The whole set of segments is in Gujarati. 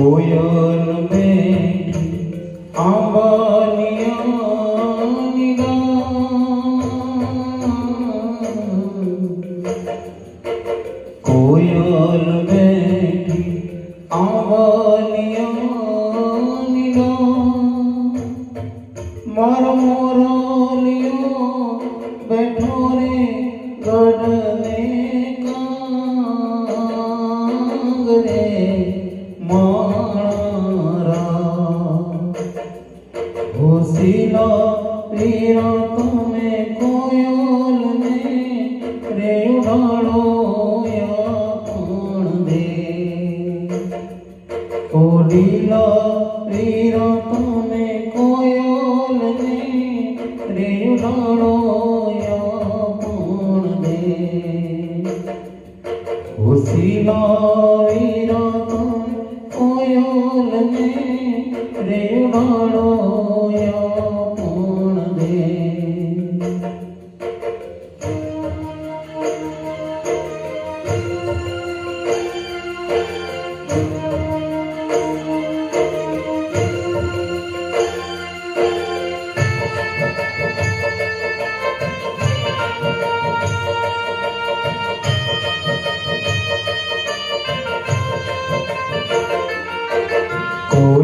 કોયલ ગામ. કોયલ બેઠી આંબાલિયાની ગામ. મારો હોશીલો વીરો તમે કોયલને રે ઉડાડો યાપણ દે કોડીલો વીરો તમે કોયલને ને ઉડાડો યાપણ દે હોશીલો વીરો તમે કોયલને રે ઉડાડો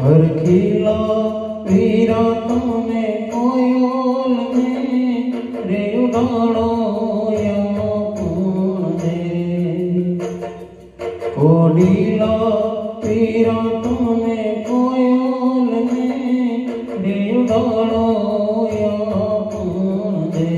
હરખીલા વીરા તમે કોયલને રે ઉડાડો યાપણ દે કોડીલા વીરા તમે કોયલને રે ઉડાડો યાપણ દે